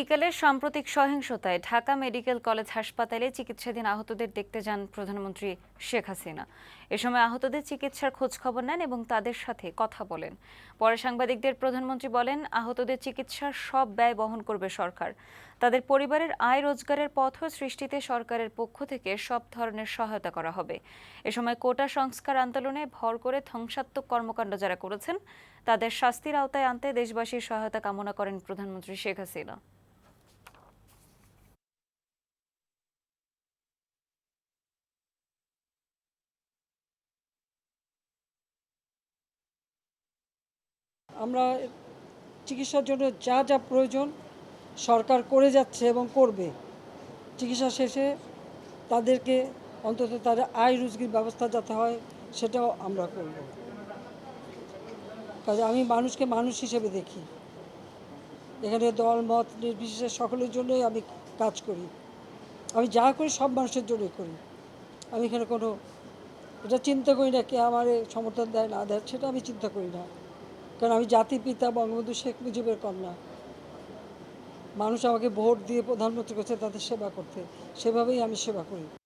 বিকেলে সাম্প্রতিক সহিংসতায় ঢাকা মেডিকেল কলেজ হাসপাতালে চিকিৎসাধীন আহতদের দেখতে যান প্রধানমন্ত্রী শেখ হাসিনা। এ সময় আহতদের চিকিৎসার খোঁজ খবর নেন এবং তাদের সাথে কথা বলেন। পরে সাংবাদিকদের প্রধানমন্ত্রী বলেন, আহতদের চিকিৎসার সব ব্যয় বহন করবে সরকার। তাদের পরিবারের আয় রোজগারের পথ সৃষ্টিতে সরকারের পক্ষ থেকে সব ধরনের সহায়তা করা হবে। এ সময় কোটা সংস্কার আন্দোলনে ভর করে ধ্বংসাত্মক কর্মকাণ্ড যারা করেছেন, তাদের শাস্তির আওতায় আনতে দেশবাসীর সহায়তা কামনা করেন প্রধানমন্ত্রী শেখ হাসিনা। আমরা চিকিৎসার জন্য যা যা প্রয়োজন সরকার করে যাচ্ছে এবং করবে, চিকিৎসা শেষে তাদেরকে অন্তত তাদের আয় রুজগির ব্যবস্থা যাতে হয় সেটাও আমরা করব। কাজে আমি মানুষকে মানুষ হিসেবে দেখি। এখানে দল, মত নির্বিশেষে সকলের জন্যই আমি কাজ করি। আমি যা করি সব মানুষের জন্যই করি। আমি এখানে কোনো, এটা চিন্তা করি না কে আমার সমর্থন দেয় না দেয়, সেটা আমি চিন্তা করি না। কারণ আমি জাতির পিতা বঙ্গবন্ধু শেখ মুজিবের কন্যা। মানুষ আমাকে ভোট দিয়ে প্রধানমন্ত্রী করছে, তাদের সেবা করতে। সেভাবেই আমি সেবা করি।